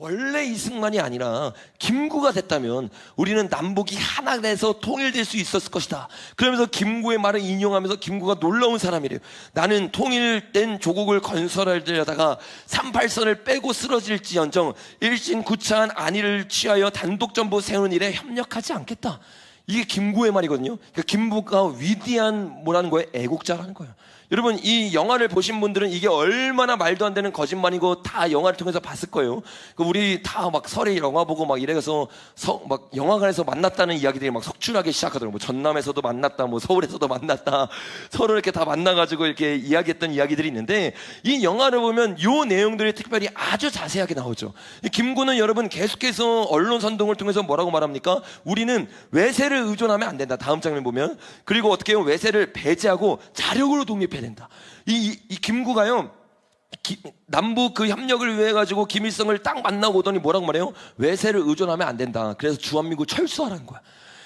원래 이승만이 아니라 김구가 됐다면 우리는 남북이 하나 돼서 통일될 수 있었을 것이다. 그러면서 김구의 말을 인용하면서 김구가 놀라운 사람이래요. 나는 통일된 조국을 건설하려다가 38선을 빼고 쓰러질지언정 일신구차한 안위를 취하여 단독 정부 세우는 일에 협력하지 않겠다. 이게 김구의 말이거든요. 그러니까 김구가 위대한 뭐라는 거예요? 애국자라는 거예요. 여러분 이 영화를 보신 분들은 이게 얼마나 말도 안 되는 거짓말이고 다 영화를 통해서 봤을 거예요. 그 우리 다 막 설에 영화 보고 막 이래서 서, 막 영화관에서 만났다는 이야기들이 막 속출하기 시작하더라고요. 뭐 전남에서도 만났다, 뭐 서울에서도 만났다, 서로 이렇게 다 만나가지고 이렇게 이야기했던 이야기들이 있는데 이 영화를 보면 요 내용들이 특별히 아주 자세하게 나오죠. 이 김구는 여러분 계속해서 언론 선동을 통해서 뭐라고 말합니까? 우리는 외세를 의존하면 안 된다. 다음 장면 보면 그리고 어떻게 해요? 외세를 배제하고 자력으로 독립해 야 된다. 이, 이, 이 김구가요. 기- 남북 그 협력을 위해 가지고 김일성을 딱 만나고 오더니 뭐라고 말해요? 외세를 의존하면 안 된다. 그래서 주한민국 철수하라는 거야.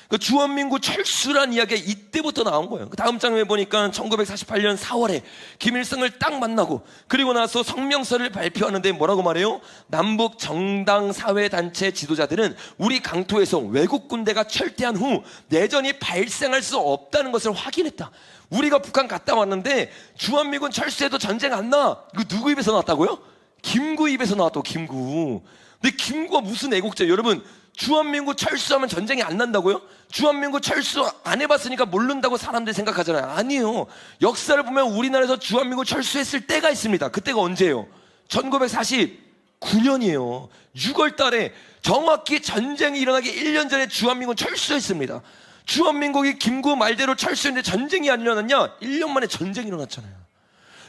그 주한민국 철수란 이야기가 이때부터 나온 거예요. 그 다음 장면에 보니까 1948년 4월에 김일성을 딱 만나고 그리고 나서 성명서를 발표하는데 뭐라고 말해요? 남북 정당 사회 단체 지도자들은 우리 강토에서 외국 군대가 철퇴한 후 내전이 발생할 수 없다는 것을 확인했다. 우리가 북한 갔다 왔는데 주한미군 철수해도 전쟁 안 나. 이거 누구 입에서 나왔다고요? 김구 입에서 나왔다고 김구. 근데 김구가 무슨 애국자? 여러분 주한민국 철수하면 전쟁이 안 난다고요? 주한민국 철수 안 해봤으니까 모른다고 사람들이 생각하잖아요. 아니에요. 역사를 보면 우리나라에서 주한민국 철수했을 때가 있습니다. 그때가 언제예요? 1949년이에요. 6월 달에 정확히 전쟁이 일어나기 1년 전에 주한민국 철수했습니다. 주한민국이 김구 말대로 철수했는데 전쟁이 안 일어났냐? 1년 만에 전쟁이 일어났잖아요.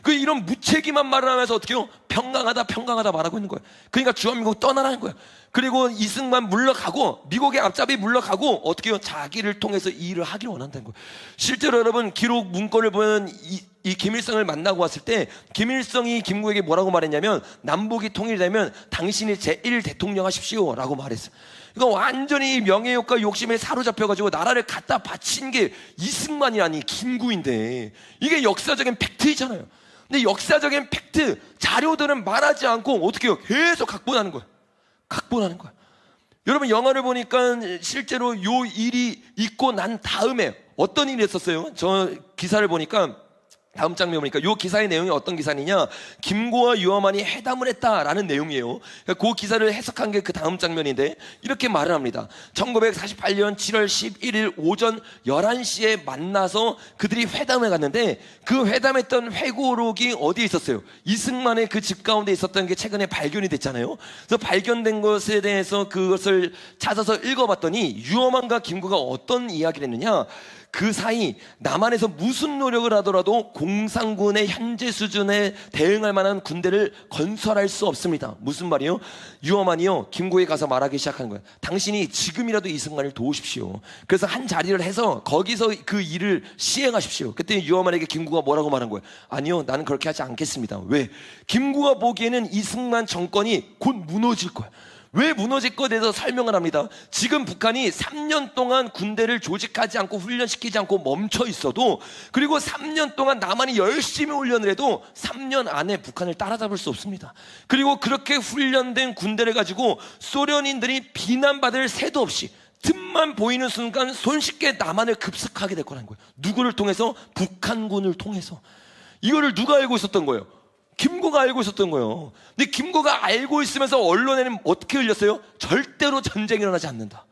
그 이런 무책임한 말을 하면서 어떻게 해요? 평강하다 평강하다 말하고 있는 거예요. 그러니까 주한미국 떠나라는 거예요. 그리고 이승만 물러가고 미국의 앞잡이 물러가고 어떻게 해요? 자기를 통해서 이 일을 하기를 원한다는 거예요. 실제로 여러분 기록 문건을 보면 이, 이 김일성을 만나고 왔을 때 김일성이 김구에게 뭐라고 말했냐면 남북이 통일되면 당신이 제1 대통령 하십시오라고 말했어요. 이거 완전히 명예욕과 욕심에 사로잡혀가지고 나라를 갖다 바친 게 이승만이 아니 김구인데 이게 역사적인 팩트이잖아요. 근데 역사적인 팩트 자료들은 말하지 않고 어떻게 해요? 계속 각본하는 거예요. 각본하는 거예요. 여러분 영화를 보니까 실제로 요 일이 있고 난 다음에 어떤 일이 있었어요? 저 기사를 보니까 다음 장면 보니까 요 기사의 내용이 어떤 기사냐? 김고와 유엄한이 회담을 했다라는 내용이에요. 그그 기사를 해석한 게 그 다음 장면인데 이렇게 말을 합니다. 1948년 7월 11일 오전 11시에 만나서 그들이 회담을 갔는데 그 회담했던 회고록이 어디에 있었어요? 이승만의 그 집 가운데 있었던 게 최근에 발견이 됐잖아요. 그래서 발견된 것에 대해서 그것을 찾아서 읽어봤더니 유엄한과 김구가 어떤 이야기를 했느냐? 그 사이 남한에서 무슨 노력을 하더라도 공산군의 현재 수준에 대응할 만한 군대를 건설할 수 없습니다. 무슨 말이요? 유엄한이요 김구에 가서 말하기 시작한 거예요. 당신이 지금이라도 이승만을 도우십시오. 그래서 한 자리를 해서 거기서 그 일을 시행하십시오. 그때 유엄한에게 김구가 뭐라고 말한 거예요? 아니요, 나는 그렇게 하지 않겠습니다. 왜? 김구가 보기에는 이승만 정권이 곧 무너질 거야. 왜 무너질 것에 대해서 설명을 합니다. 지금 북한이 3년 동안 군대를 조직하지 않고 훈련시키지 않고 멈춰 있어도 그리고 3년 동안 남한이 열심히 훈련을 해도 3년 안에 북한을 따라잡을 수 없습니다. 그리고 그렇게 훈련된 군대를 가지고 소련인들이 비난받을 새도 없이 틈만 보이는 순간 손쉽게 남한을 급습하게 될 거라는 거예요. 누구를 통해서? 북한군을 통해서. 이거를 누가 알고 있었던 거예요? 김구가 알고 있었던 거예요. 근데 김구가 알고 있으면서 언론에는 어떻게 흘렸어요? 절대로 전쟁이 일어나지 않는다.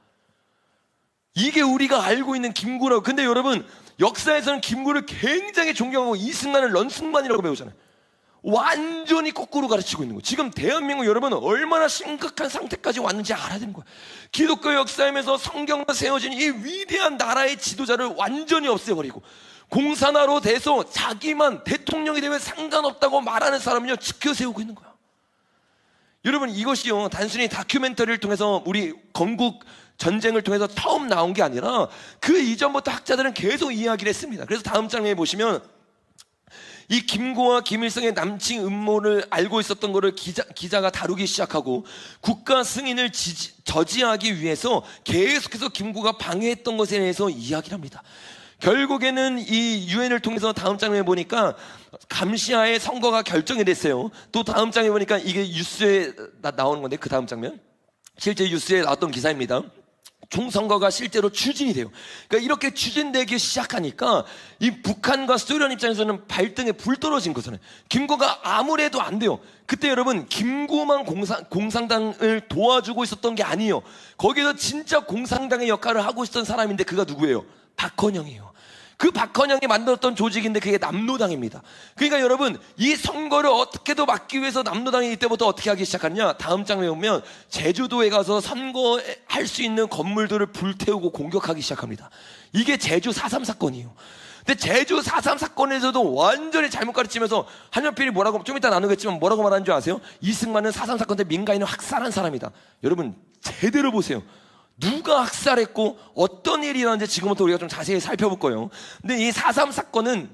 이게 우리가 알고 있는 김구라고. 근데 여러분, 역사에서는 김구를 굉장히 존경하고 이승만을 런승만이라고 배우잖아요. 완전히 거꾸로 가르치고 있는 거예요. 지금 대한민국 여러분 얼마나 심각한 상태까지 왔는지 알아야 되는 거예요. 기독교 역사에서 성경과 세워진 이 위대한 나라의 지도자를 완전히 없애버리고 공산화로 돼서 자기만 대통령이 되면 상관없다고 말하는 사람을요 지켜 세우고 있는 거야. 여러분 이것이요 단순히 다큐멘터리를 통해서 우리 건국 전쟁을 통해서 처음 나온 게 아니라 그 이전부터 학자들은 계속 이야기를 했습니다. 그래서 다음 장면에 보시면 이 김고와 김일성의 남친 음모를 알고 있었던 것을 기자, 기자가 다루기 시작하고 국가 승인을 지지- 저지하기 위해서 계속해서 김구가 방해했던 것에 대해서 이야기를 합니다. 결국에는 이 유엔을 통해서 다음 장면에 보니까 감시하에 선거가 결정이 됐어요. 또 다음 장에 보니까 이게 뉴스에 나, 나오는 건데 그 다음 장면 실제 뉴스에 나왔던 기사입니다. 총선거가 실제로 추진이 돼요. 그러니까 이렇게 추진되기 시작하니까 이 북한과 소련 입장에서는 발등에 불 떨어진 거잖아요. 김구가 아무래도 안 돼요. 그때 여러분 김구만 공상, 공산당을 도와주고 있었던 게 아니에요. 거기서 진짜 공산당의 역할을 하고 있었던 사람인데 그가 누구예요? 박헌영이에요. 그 박헌영이 만들었던 조직인데 그게 남노당입니다. 그러니까 여러분 이 선거를 어떻게도 막기 위해서 남노당이 이때부터 어떻게 하기 시작하냐? 다음 장면에 보면 제주도에 가서 선거할 수 있는 건물들을 불태우고 공격하기 시작합니다. 이게 제주 4.3 사건이에요. 근데 제주 4.3 사건에서도 완전히 잘못 가르치면서 한현필이 뭐라고 좀 이따 나누겠지만 뭐라고 말하는 줄 아세요? 이승만은 4.3 사건 때 민간인을 학살한 사람이다. 여러분 제대로 보세요. 누가 학살했고 어떤 일이 일어났는지 지금부터 우리가 좀 자세히 살펴볼 거예요. 근데 이 4.3 사건은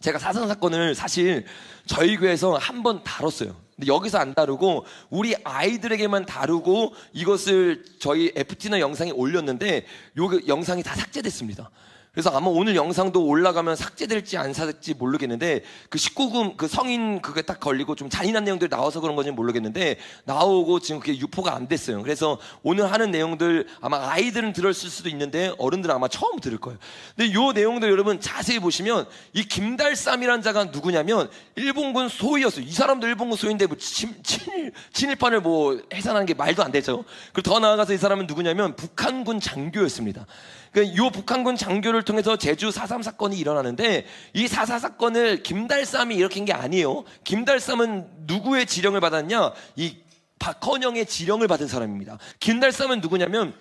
제가 4.3 사건을 사실 저희 교회에서 한 번 다뤘어요. 근데 여기서 안 다루고 우리 아이들에게만 다루고 이것을 저희 FT나 영상에 올렸는데 요 영상이 다 삭제됐습니다. 그래서 아마 오늘 영상도 올라가면 삭제될지 안 삭제될지 모르겠는데 그 19금 그 성인 그게 딱 걸리고 좀 잔인한 내용들이 나와서 그런 건지 모르겠는데 나오고 지금 그게 유포가 안 됐어요. 그래서 오늘 하는 내용들 아마 아이들은 들었을 수도 있는데 어른들은 아마 처음 들을 거예요. 근데 요 내용들 여러분 자세히 보시면 이 김달삼이라는 자가 누구냐면 일본군 소위였어요. 이 사람도 일본군 소위인데 뭐 친, 친일, 친일판을 뭐 해산하는 게 말도 안 되죠. 그리고 더 나아가서 이 사람은 누구냐면 북한군 장교였습니다. 그러니까 요 북한군 장교를 통해서 제주 4.3 사건이 일어나는데 이 4.4 사건을 김달삼이 일으킨 게 아니에요. 김달삼은 누구의 지령을 받았냐? 이 박헌영의 지령을 받은 사람입니다. 김달삼은 누구냐면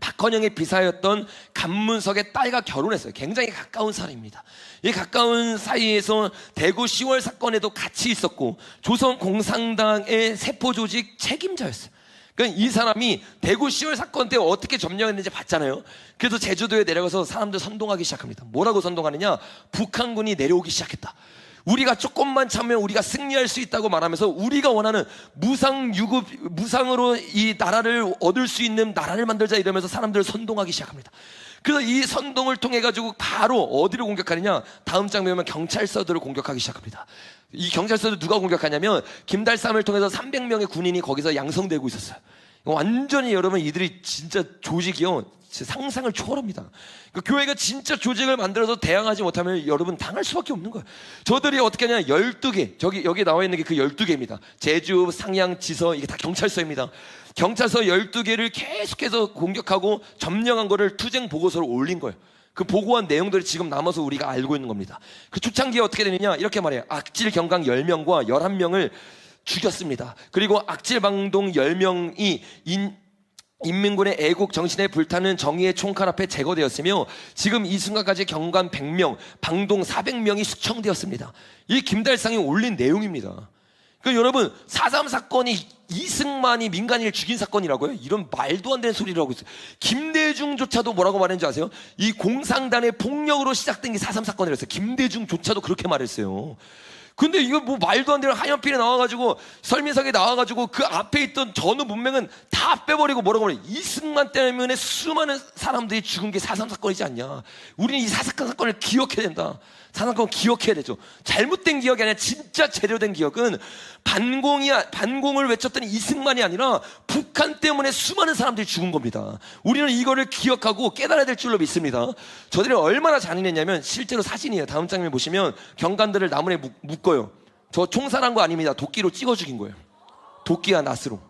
박헌영의 비사였던 간문석의 딸과 결혼했어요. 굉장히 가까운 사이입니다. 이 가까운 사이에서 대구 10월 사건에도 같이 있었고 조선 공산당의 세포 조직 책임자였어요. 그러니까 이 사람이 대구 10월 사건 때 어떻게 점령했는지 봤잖아요. 그래서 제주도에 내려가서 사람들 선동하기 시작합니다. 뭐라고 선동하느냐? 북한군이 내려오기 시작했다. 우리가 조금만 참으면 우리가 승리할 수 있다고 말하면서 우리가 원하는 무상 유급 무상으로 이 나라를 얻을 수 있는 나라를 만들자 이러면서 사람들을 선동하기 시작합니다. 그래서 이 선동을 통해 가지고 바로 어디를 공격하느냐? 다음 보면 경찰서들을 공격하기 시작합니다. 이 경찰서를 누가 공격하냐면 김달삼을 통해서 300명의 군인이 거기서 양성되고 있었어요. 완전히 여러분 이들이 진짜 조직이요. 상상을 초월합니다. 그 교회가 진짜 조직을 만들어서 대항하지 못하면 여러분 당할 수밖에 없는 거예요. 저들이 어떻게 하냐? 12개. 저기 여기 나와 있는 게 그 12개입니다. 제주, 상양, 지서 이게 다 경찰서입니다. 경찰서 12개를 계속해서 공격하고 점령한 거를 투쟁 보고서를 올린 거예요. 그 보고한 내용들이 지금 남아서 우리가 알고 있는 겁니다. 그 초창기에 어떻게 되느냐? 이렇게 말해요. 악질 경강 10명과 11명을 죽였습니다. 그리고 악질 방동 10명이 인, 인민군의 애국 정신에 불타는 정의의 총칼 앞에 제거되었으며 지금 이 순간까지 경관 100명, 방동 400명이 숙청되었습니다. 이 김달상이 올린 내용입니다. 그 여러분 4.3 사건이 이승만이 민간인을 죽인 사건이라고요? 이런 말도 안 되는 소리를 하고 있어요. 김대중조차도 뭐라고 말했는지 아세요? 이 공상단의 폭력으로 시작된 게4.3 사건이랬어요. 김대중조차도 그렇게 말했어요. 근데 이거 뭐 말도 안 되는 하얀필에 나와가지고 설민석에 나와가지고 그 앞에 있던 전후 문명은 다 빼버리고 뭐라고 말해 이승만 때문에 수많은 사람들이 죽은 게4.3 사건이지 않냐. 우리는 이4.3 사건을 기억해야 된다. 4.3 사건 기억해야 되죠. 잘못된 기억이 아니라 진짜 제대로 된 기억은 반공이 반공을 외쳤던 이승만이 아니라 북한 때문에 수많은 사람들이 죽은 겁니다. 우리는 이거를 기억하고 깨달아야 될 줄로 믿습니다. 저들이 얼마나 잔인했냐면 실제로 사진이에요. 다음 장면 보시면 경관들을 나무에 묶, 묶 묶어요. 저 총살한 거 아닙니다. 도끼로 찍어 죽인 거예요. 도끼와 낫으로.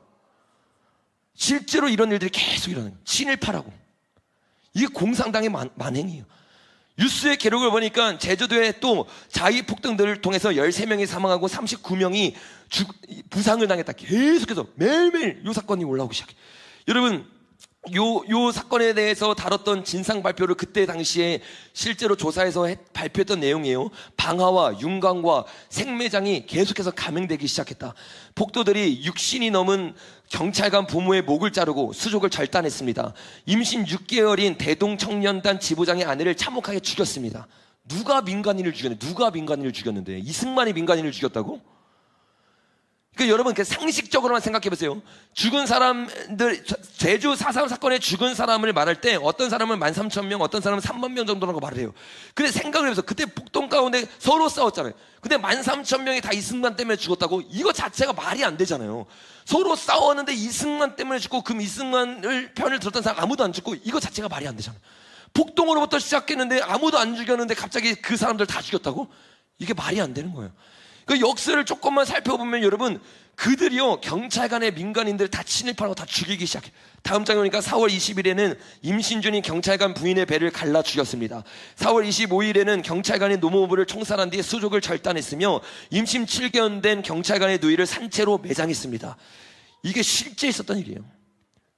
실제로 이런 일들이 계속 일어나요. 친일파라고. 이게 공산당의 만, 만행이에요. 뉴스의 기록을 보니까 제주도에 또 자위 폭등들을 통해서 13명이 사망하고 39명이 주, 부상을 당했다. 계속해서 매일매일 이 사건이 올라오기 시작해. 여러분, 요, 요 사건에 대해서 다뤘던 진상 발표를 그때 당시에 실제로 조사해서 해, 발표했던 내용이에요. 방화와 윤광과 생매장이 계속해서 감행되기 시작했다. 폭도들이 육신이 넘은 경찰관 부모의 목을 자르고 수족을 절단했습니다. 임신 6개월인 대동청년단 지부장의 아내를 참혹하게 죽였습니다. 누가 민간인을 죽였는데? 누가 민간인을 죽였는데? 이승만이 민간인을 죽였다고? 그러니까 여러분 그 상식적으로만 생각해 보세요. 죽은 사람들 제주 4.3 사건에 죽은 사람을 말할 때 어떤 사람은 13,000명, 어떤 사람은 3만 명 정도라고 말을 해요. 근데 생각을 해보세요. 그때 폭동 가운데 서로 싸웠잖아요. 근데 13,000명이 다 이승만 때문에 죽었다고 이거 자체가 말이 안 되잖아요. 서로 싸웠는데 이승만 때문에 죽고 그 이승만을 편을 들었던 사람 아무도 안 죽고 이거 자체가 말이 안 되잖아요. 폭동으로부터 시작했는데 아무도 안 죽였는데 갑자기 그 사람들 다 죽였다고? 이게 말이 안 되는 거예요. 그 역사를 조금만 살펴보면 여러분 그들이요 경찰관의 민간인들 다 침입하고 다 죽이기 시작해. 다음 장에 보니까 4월 20일에는 임신준이 경찰관 부인의 배를 갈라 죽였습니다. 4월 25일에는 경찰관이 노무부를 총살한 뒤에 수족을 절단했으며 임신 7개월 된 경찰관의 누이를 산채로 매장했습니다. 이게 실제 있었던 일이에요.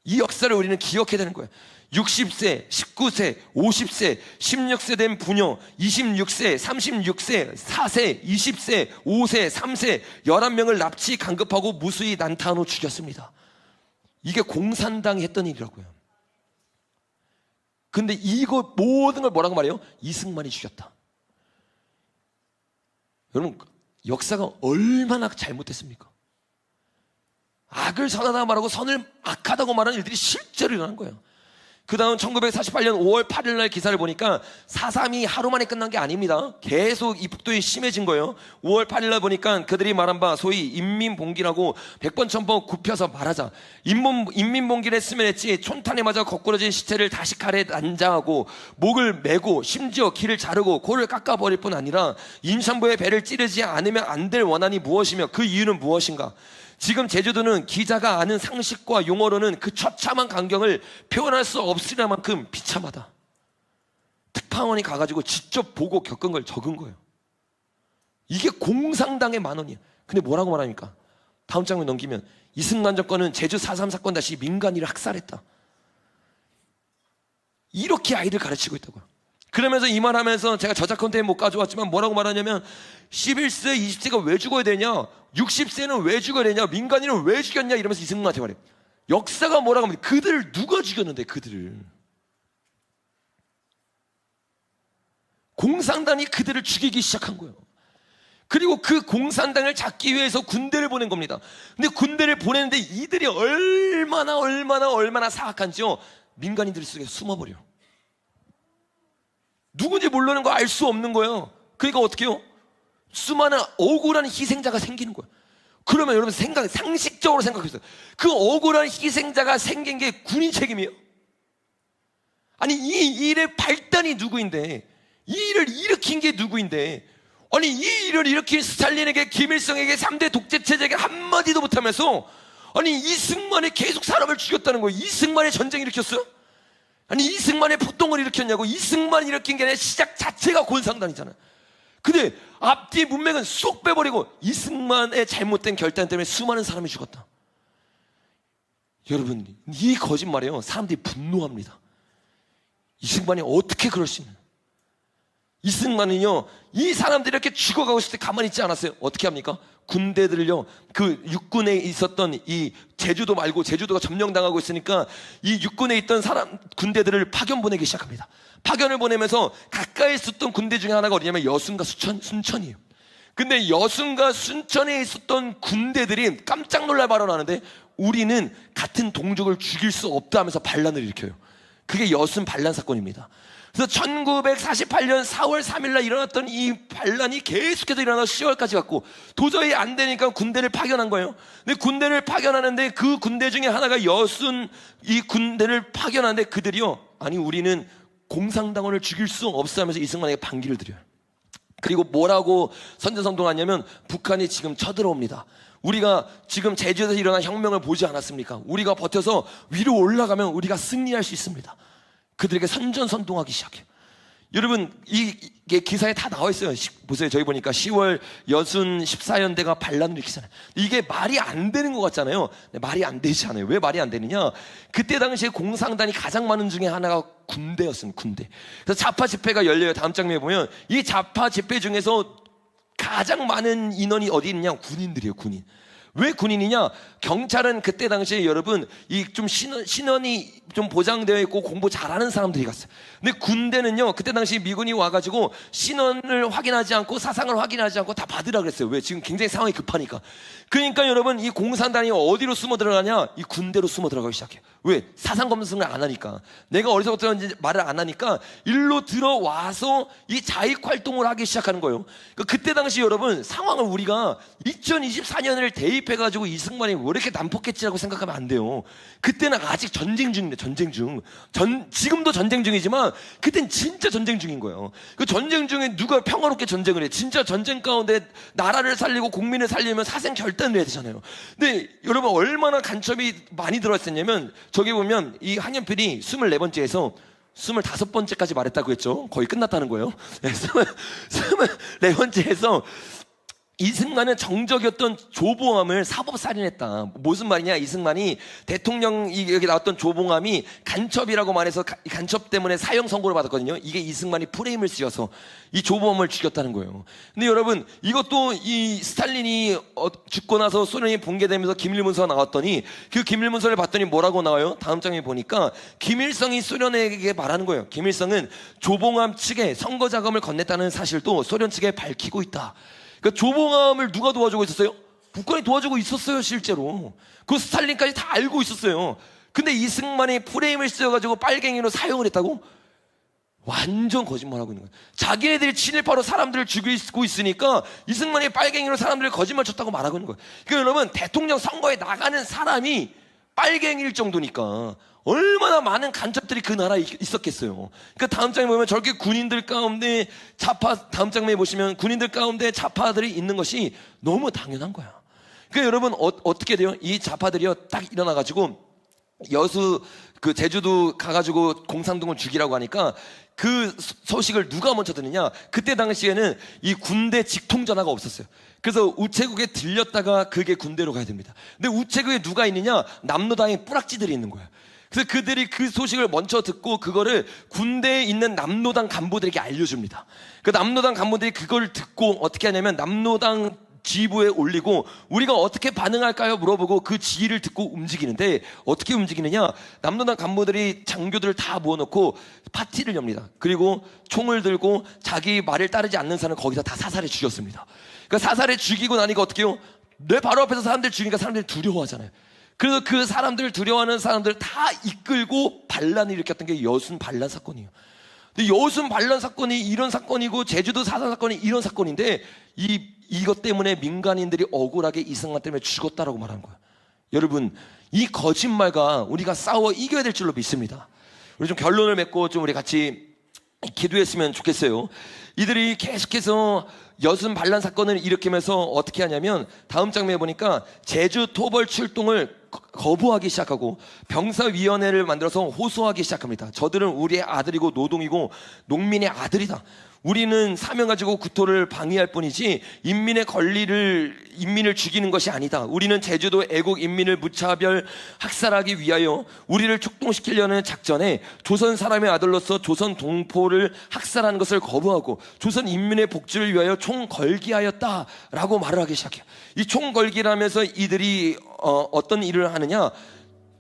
이 역사를 우리는 기억해야 되는 거예요. 60세, 19세, 50세, 16세 된 부녀, 26세, 36세, 4세, 20세, 5세, 3세, 11명을 납치, 강급하고 무수히 난타로 죽였습니다. 이게 공산당이 했던 일이라고요. 근데 이거 모든 걸 뭐라고 말해요? 이승만이 죽였다. 여러분, 역사가 얼마나 잘못됐습니까? 악을 선하다 말하고 선을 악하다고 말하는 일들이 실제로 일어난 거예요. 그 다음 1948년 5월 8일 날 기사를 보니까 4.3이 하루 만에 끝난 게 아닙니다. 계속 이 폭동이 심해진 거예요. 5월 8일 날 보니까 그들이 말한 바 소위 인민봉기라고 100번 1000번 굽혀서 말하자. 인문, 인민봉기를 했으면 했지 촌탄에 맞아 거꾸러진 시체를 다시 칼에 난자하고 목을 메고 심지어 귀를 자르고 코를 깎아버릴 뿐 아니라 임산부의 배를 찌르지 않으면 안 될 원한이 무엇이며 그 이유는 무엇인가? 지금 제주도는 기자가 아는 상식과 용어로는 그 처참한 광경을 표현할 수 없으려 만큼 비참하다. 특파원이 가가지고 직접 보고 겪은 걸 적은 거예요. 이게 공상당의 만 원이에요. 근데 뭐라고 말합니까? 다음 장면 넘기면 이승만 정권은 제주 4.3 사건 다시 민간인을 학살했다. 이렇게 아이들 가르치고 있다고요. 그러면서 이 말하면서 제가 저작 컨텐츠 못 가져왔지만 뭐라고 말하냐면 11세, 20세가 왜 죽어야 되냐? 60세는 왜 죽어야 되냐? 민간인을 왜 죽였냐? 이러면서 이승만한테 말해. 역사가 뭐라고 하면 그들을 누가 죽였는데 그들을 공산당이 그들을 죽이기 시작한 거예요. 그리고 그 공산당을 잡기 위해서 군대를 보낸 겁니다. 근데 군대를 보내는데 이들이 얼마나 얼마나 얼마나 사악한지요. 민간인들 속에 숨어버려. 누군지 모르는 거 알 수 없는 거예요. 그러니까 어떻게 해요? 수많은 억울한 희생자가 생기는 거예요. 그러면 여러분 생각, 상식적으로 생각했어요. 그 억울한 희생자가 생긴 게 군인 책임이에요? 아니, 이 일의 발단이 누구인데, 이 일을 일으킨 게 누구인데, 아니, 이 일을 일으킨 스탈린에게, 김일성에게, 3대 독재체제에게 한마디도 못하면서, 아니, 이승만이 계속 사람을 죽였다는 거예요. 이승만의 전쟁 일으켰어요? 아니 이승만의 폭동을 일으켰냐고 이승만이 일으킨 게 아니라 시작 자체가 공산당이잖아요. 근데 앞뒤 문맥은 쏙 빼버리고 이승만의 잘못된 결단 때문에 수많은 사람이 죽었다. 여러분 이 거짓말이에요. 사람들이 분노합니다. 이승만이 어떻게 그럴 수 있는? 이승만은요 이 사람들이 이렇게 죽어가고 있을 때 가만히 있지 않았어요. 어떻게 합니까? 군대들을요 그 육군에 있었던 이 제주도 말고 제주도가 점령당하고 있으니까 이 육군에 있던 사람 군대들을 파견 보내기 시작합니다. 파견을 보내면서 가까이 있었던 군대 중에 하나가 어디냐면 여순과 수천, 순천이에요. 근데 여순과 순천에 있었던 군대들이 깜짝 놀라 발언하는데 우리는 같은 동족을 죽일 수 없다 하면서 반란을 일으켜요. 그게 여순 반란 사건입니다. 그래서 1948년 4월 3일 날 일어났던 이 반란이 계속해서 일어나서 10월까지 갔고 도저히 안 되니까 군대를 파견한 거예요. 근데 군대를 파견하는데 그 군대 중에 하나가 여순 이 군대를 파견하는데 그들이요. 아니 우리는 공산당원을 죽일 수 없어 하면서 이승만에게 반기를 드려요. 그리고 뭐라고 선전선동하냐면 북한이 지금 쳐들어옵니다. 우리가 지금 제주에서 일어난 혁명을 보지 않았습니까? 우리가 버텨서 위로 올라가면 우리가 승리할 수 있습니다. 그들에게 선전선동하기 시작해요. 여러분 이게 기사에 다 나와 있어요. 시- 보세요. 저희 보니까 10월 여순 14연대가 반란을 일으키잖아요. 이게 말이 안 되는 것 같잖아요. 근데 말이 안 되지 않아요. 왜 말이 안 되느냐? 그때 당시에 공산당이 가장 많은 중에 하나가 군대였습니다. 군대. 그래서 자파 집회가 열려요. 다음 장면에 보면 이 자파 집회 중에서 가장 많은 인원이 어디 있느냐? 군인들이에요. 군인. 왜 군인이냐? 경찰은 그때 당시에 여러분 이 좀 신원, 신원이 좀 보장되어 있고 공부 잘하는 사람들이 갔어요. 근데 군대는요 그때 당시 미군이 와가지고 신원을 확인하지 않고 사상을 확인하지 않고 다 받으라 그랬어요. 왜? 지금 굉장히 상황이 급하니까. 그러니까 여러분 이 공산당이 어디로 숨어 들어가냐? 이 군대로 숨어 들어가기 시작해요. 왜? 사상 검증을 안 하니까. 내가 어디서부터 말을 안 하니까 일로 들어와서 이 자익 활동을 하기 시작하는 거예요. 그러니까 그때 당시 여러분 상황을 우리가 2024년을 대입 해가지고 이승만이 왜 이렇게 난폭했지라고 생각하면 안 돼요. 그때는 아직 전쟁 중인데 전쟁 중. 전 지금도 전쟁 중이지만 그땐 진짜 전쟁 중인 거예요. 그 전쟁 중에 누가 평화롭게 전쟁을 해? 진짜 전쟁 가운데 나라를 살리고 국민을 살리면 사생 결단을 해야 되잖아요. 근데 여러분 얼마나 간첩이 많이 들어왔었냐면 저기 보면 이 한연필이 24번째에서 25번째까지 말했다고 했죠. 거의 끝났다는 거예요. 네, 24번째에서 이승만은 정적이었던 조봉암을 사법살인했다. 무슨 말이냐? 이승만이 대통령 이- 여기 나왔던 조봉암이 간첩이라고 말해서 가- 간첩 때문에 사형 선고를 받았거든요. 이게 이승만이 프레임을 씌워서 이 조봉암을 죽였다는 거예요. 근데 여러분 이것도 이 스탈린이 어, 죽고 나서 소련이 붕괴되면서 기밀문서가 나왔더니 그 기밀문서를 봤더니 뭐라고 나와요? 다음 장에 보니까 김일성이 소련에게 말하는 거예요. 김일성은 조봉암 측에 선거 자금을 건넸다는 사실도 소련 측에 밝히고 있다. 그러니까 조봉암을 누가 도와주고 있었어요? 북한이 도와주고 있었어요, 실제로. 그 스탈린까지 다 알고 있었어요. 근데 이승만이 프레임을 쓰여가지고 빨갱이로 사용을 했다고? 완전 거짓말하고 있는 거예요. 자기네들이 친일파로 사람들을 죽이고 있으니까 이승만이 빨갱이로 사람들을 거짓말 쳤다고 말하고 있는 거예요. 그러니까 여러분, 대통령 선거에 나가는 사람이 빨갱이일 정도니까 얼마나 많은 간첩들이 그 나라에 있- 있었겠어요. 그러니까 다음 장에 보면 저렇게 군인들 가운데 좌파 다음 장면에 보시면 군인들 가운데 좌파들이 있는 것이 너무 당연한 거야. 그러니까 여러분 어, 어떻게 돼요? 이 좌파들이요 딱 일어나 가지고 여수 그 제주도 가가지고 공산동을 죽이라고 하니까 그 소- 소식을 누가 먼저 듣느냐? 그때 당시에는 이 군대 직통 전화가 없었어요. 그래서 우체국에 들렸다가 그게 군대로 가야 됩니다. 근데 우체국에 누가 있느냐? 남로당의 뿌락지들이 있는 거예요. 그래서 그들이 그 소식을 먼저 듣고 그거를 군대에 있는 남로당 간부들에게 알려줍니다. 그 남로당 간부들이 그걸 듣고 어떻게 하냐면 남로당 지부에 올리고 우리가 어떻게 반응할까요? 물어보고 그 지휘를 듣고 움직이는데 어떻게 움직이느냐? 남로당 간부들이 장교들을 다 모아놓고 파티를 엽니다. 그리고 총을 들고 자기 말을 따르지 않는 사람을 거기다 다 사살해 죽였습니다. 그러니까 사살해 죽이고 나니까 어떻게 해요? 내 바로 앞에서 사람들 죽이니까 사람들이 두려워하잖아요. 그래서 그 사람들 두려워하는 사람들 다 이끌고 반란을 일으켰던 게 여순 반란 사건이에요. 근데 여순 반란 사건이 이런 사건이고 제주도 사상 사건이 이런 사건인데 이 이것 때문에 민간인들이 억울하게 이승만 때문에 죽었다라고 말하는 거예요. 여러분 이 거짓말과 우리가 싸워 이겨야 될 줄로 믿습니다. 우리 좀 결론을 맺고 좀 우리 같이 기도했으면 좋겠어요. 이들이 계속해서 여순 반란 사건을 일으키면서 어떻게 하냐면 다음 장면에 보니까 제주 토벌 출동을 거- 거부하기 시작하고 병사위원회를 만들어서 호소하기 시작합니다. 저들은 우리의 아들이고 노동이고 농민의 아들이다. 우리는 사명 가지고 구토를 방해할 뿐이지 인민의 권리를 인민을 죽이는 것이 아니다. 우리는 제주도 애국 인민을 무차별 학살하기 위하여 우리를 축동시키려는 작전에 조선 사람의 아들로서 조선 동포를 학살하는 것을 거부하고 조선 인민의 복지를 위하여 총 걸기하였다라고 말을 하기 시작해요. 이 총 걸기라면서 이들이 어, 어떤 일을 하느냐?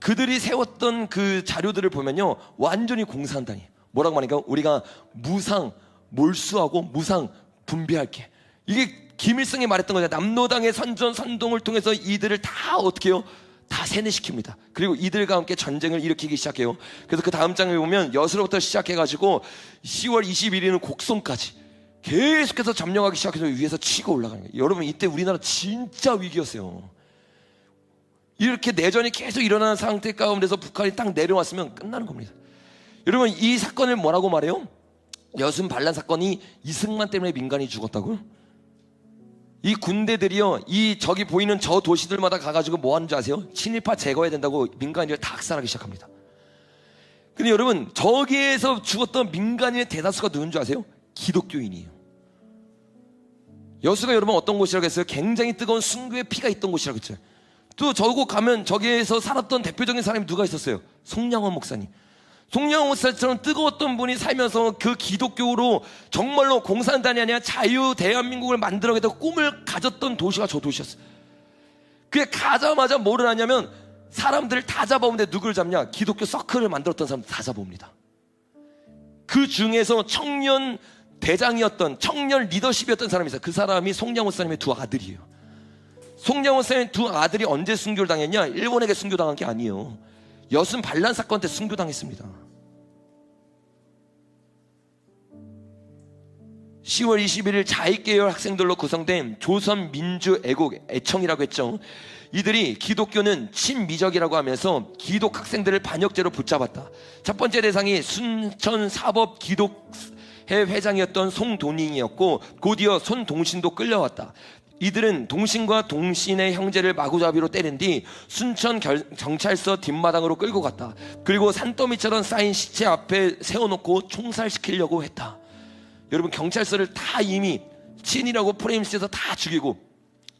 그들이 세웠던 그 자료들을 보면요 완전히 공산당이에요. 뭐라고 하니까 우리가 무상 몰수하고 무상 분배할게. 이게 김일성이 말했던 거죠. 남로당의 선전 선동을 통해서 이들을 다 어떻게 해요? 다 세뇌시킵니다. 그리고 이들과 함께 전쟁을 일으키기 시작해요. 그래서 그 다음 장에 보면 여수로부터 시작해가지고 10월 21일은 곡성까지 계속해서 점령하기 시작해서 위에서 치고 올라가는 거예요. 여러분 이때 우리나라 진짜 위기였어요. 이렇게 내전이 계속 일어나는 상태 가운데서 북한이 딱 내려왔으면 끝나는 겁니다. 여러분 이 사건을 뭐라고 말해요? 여순 반란 사건이 이승만 때문에 민간이 죽었다고요? 이 군대들이요, 이 저기 보이는 저 도시들마다 가가지고 뭐 하는 지 아세요? 친일파 제거해야 된다고 민간인을 다 학살하기 시작합니다. 근데 여러분 저기에서 죽었던 민간인의 대다수가 누군 줄 아세요? 기독교인이에요. 여수가 여러분 어떤 곳이라고 했어요? 굉장히 뜨거운 순교의 피가 있던 곳이라고 했죠. 또 저곳 가면 저기에서 살았던 대표적인 사람이 누가 있었어요? 송량원 목사님. 송량원 목사처럼 뜨거웠던 분이 살면서 그 기독교로 정말로 공산당이 아니라 자유 대한민국을 만들어가겠다고 꿈을 가졌던 도시가 저 도시였어요. 그게 가자마자 뭐를 하냐면 사람들을 다 잡아오는데 누굴 잡냐? 기독교 서클을 만들었던 사람들 다 잡아옵니다. 그 중에서 청년 대장이었던 청년 리더십이었던 사람이 있어요. 그 사람이 송양호 사님의 두 아들이에요. 송양호 사님의 두 아들이 언제 순교를 당했냐? 일본에게 순교당한 게 아니에요. 여순 반란 사건 때 순교당했습니다. 10월 21일 자익계열 학생들로 구성된 조선민주애국 애청이라고 했죠. 이들이 기독교는 친미적이라고 하면서 기독 학생들을 반역죄로 붙잡았다. 첫 번째 대상이 순천 사법 기독회 회장이었던 송돈잉이었고 곧이어 손동신도 끌려왔다. 이들은 동신과 동신의 형제를 마구잡이로 때린 뒤 순천 결- 경찰서 뒷마당으로 끌고 갔다. 그리고 산더미처럼 쌓인 시체 앞에 세워놓고 총살시키려고 했다. 여러분 경찰서를 다 이미 친이라고 프레임 씌워서 다 죽이고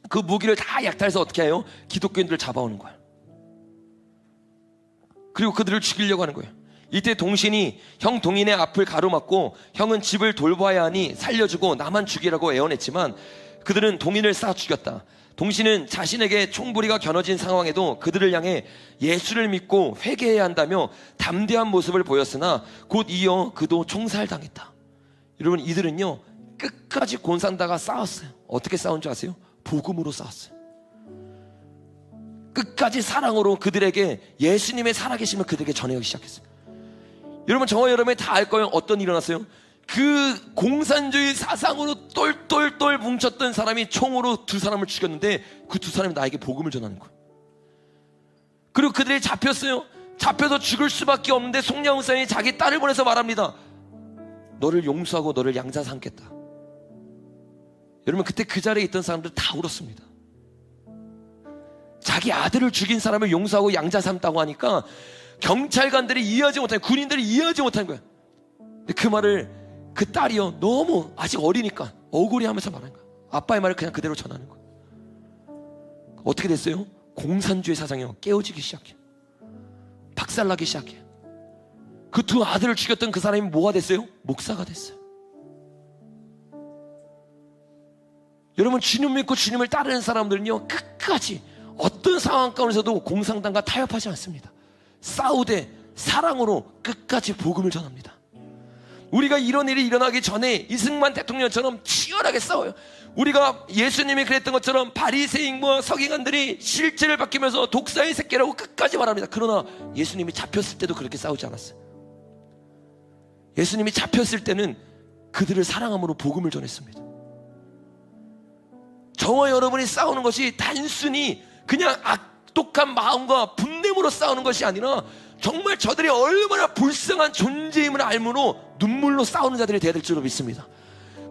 그 무기를 다 약탈해서 어떻게 해요? 기독교인들을 잡아오는 거야. 그리고 그들을 죽이려고 하는 거예요. 이때 동신이 형 동인의 앞을 가로막고 형은 집을 돌봐야 하니 살려주고 나만 죽이라고 애원했지만 그들은 동인을 쏴 죽였다. 동신은 자신에게 총부리가 겨눠진 상황에도 그들을 향해 예수를 믿고 회개해야 한다며 담대한 모습을 보였으나 곧 이어 그도 총살당했다. 여러분 이들은요 끝까지 곤산다가 싸웠어요. 어떻게 싸운 줄 아세요? 복음으로 싸웠어요. 끝까지 사랑으로 그들에게 예수님의 살아계심을 그들에게 전하기 시작했어요. 여러분 저와 여러분이 다 알 거예요. 어떤 일이 일어났어요? 그 공산주의 사상으로 똘똘똘 뭉쳤던 사람이 총으로 두 사람을 죽였는데 그 두 사람이 나에게 복음을 전하는 거예요. 그리고 그들이 잡혔어요. 잡혀서 죽을 수밖에 없는데 송량훈 사님이 자기 딸을 보내서 말합니다. 너를 용서하고 너를 양자 삼겠다. 여러분 그때 그 자리에 있던 사람들 다 울었습니다. 자기 아들을 죽인 사람을 용서하고 양자 삼다고 하니까 경찰관들이 이해하지 못하는 군인들이 이해하지 못하는 거야. 근데 그 말을 그 딸이요 너무 아직 어리니까 억울해하면서 말하는 거야. 아빠의 말을 그냥 그대로 전하는 거야. 어떻게 됐어요? 공산주의 사상이요 깨어지기 시작해. 박살나기 시작해. 그 두 아들을 죽였던 그 사람이 뭐가 됐어요? 목사가 됐어요. 여러분 주님 믿고 주님을 따르는 사람들은요 끝까지 어떤 상황 가운데서도 공산당과 타협하지 않습니다. 싸우되 사랑으로 끝까지 복음을 전합니다. 우리가 이런 일이 일어나기 전에 이승만 대통령처럼 치열하게 싸워요. 우리가 예수님이 그랬던 것처럼 바리새인과 서기관들이 실제를 바뀌면서 독사의 새끼라고 끝까지 말합니다. 그러나 예수님이 잡혔을 때도 그렇게 싸우지 않았어요. 예수님이 잡혔을 때는 그들을 사랑함으로 복음을 전했습니다. 저와 여러분이 싸우는 것이 단순히 그냥 악독한 마음과 분냄으로 싸우는 것이 아니라 정말 저들이 얼마나 불쌍한 존재임을 알므로 눈물로 싸우는 자들이 되어야 될 줄로 믿습니다.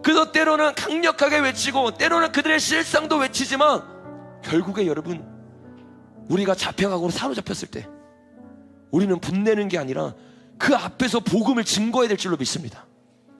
그래서 때로는 강력하게 외치고 때로는 그들의 실상도 외치지만 결국에 여러분 우리가 잡혀가고 사로잡혔을 때 우리는 분내는 게 아니라 그 앞에서 복음을 증거해야 될 줄로 믿습니다.